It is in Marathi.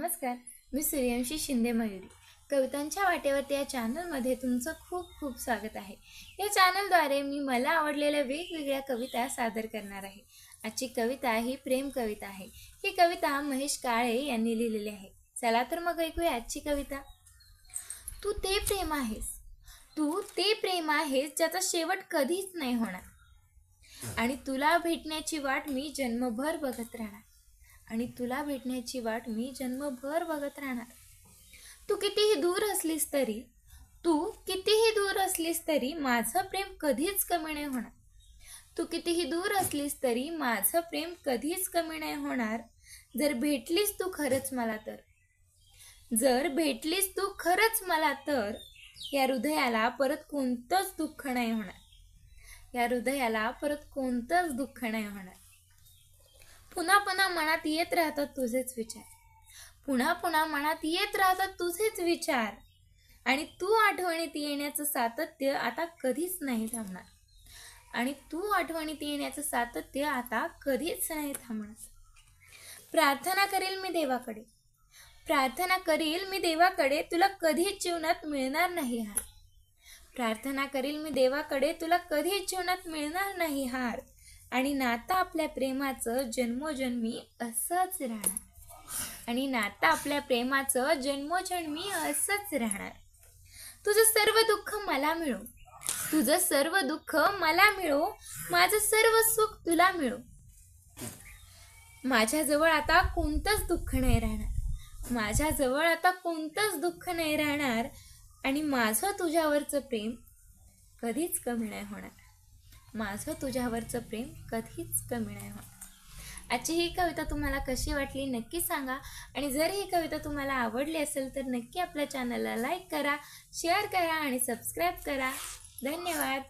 नमस्कार मी सूर्यवंशी शिंदे मयुरी. कवितांच्या वाटेवरती या चॅनलमध्ये तुमचं खूप खूप स्वागत आहे. या चॅनलद्वारे मी मला आवडलेल्या वेगवेगळ्या कविता सादर करणार आहे. आजची कविता ही प्रेम कविता आहे. ही कविता महेश काळे यांनी लिहिलेली आहे. चला तर मग ऐकूया आजची कविता. तू ते प्रेम आहेस. तू ते प्रेम आहेस ज्याचा शेवट कधीच नाही होणार. आणि तुला भेटण्याची वाट मी जन्मभर बघत राहणार. आणि तुला भेटण्याची वाट मी जन्मभर बघत राहणार. तू कितीही दूर असलीस तरी तू कितीही दूर असलीस तरी माझं प्रेम कधीच कमी नाही होणार. तू कितीही दूर असलीस तरी माझं प्रेम कधीच कमी नाही होणार. जर भेटलीस तू खरंच मला तर. जर भेटलीस तू खरंच मला तर या हृदयाला परत कोणतंच दुःख नाही होणार. या हृदयाला परत कोणतंच दुःख नाही होणार. पुन्हा पुन्हा मनात येत राहतात तुझेच विचार. पुन्हा पुन्हा मनात येत राहतात तुझेच विचार. आणि तू आठवणीत येण्याचं सातत्य आता कधीच नाही थांबणार. आणि तू आठवणीत येण्याचं सातत्य आता कधीच नाही थांबणार. प्रार्थना करेल मी देवाकडे. प्रार्थना करील मी देवाकडे तुला कधीच जीवनात मिळणार नाही हार. प्रार्थना करील मी देवाकडे तुला कधीच जीवनात मिळणार नाही हार. आणि नातं आपल्या प्रेमाचं जन्मोजन्मी असंच राहणार. आणि नातं आपल्या प्रेमाचं जन्मोजन्मी असंच राहणार. तुझं सर्व दुःख मला मिळो. तुझं सर्व दुःख मला मिळो. माझं सर्व सुख तुला मिळो. माझ्याजवळ आता कोणतंच दुःख नाही राहणार. माझ्याजवळ आता कोणतंच दुःख नाही राहणार. आणि माझं तुझ्यावरचं प्रेम कधीच कमी नाही होणार. माझं तुझ्यावरचं प्रेम कधीच कमी नाही होणार आजची ही कविता तुम्हाला कशी वाटली नक्की सांगा. आणि जर ही कविता तुम्हाला आवडली असेल तर नक्की आपल्या चॅनलला लाईक करा शेअर करा आणि सबस्क्राईब करा. धन्यवाद.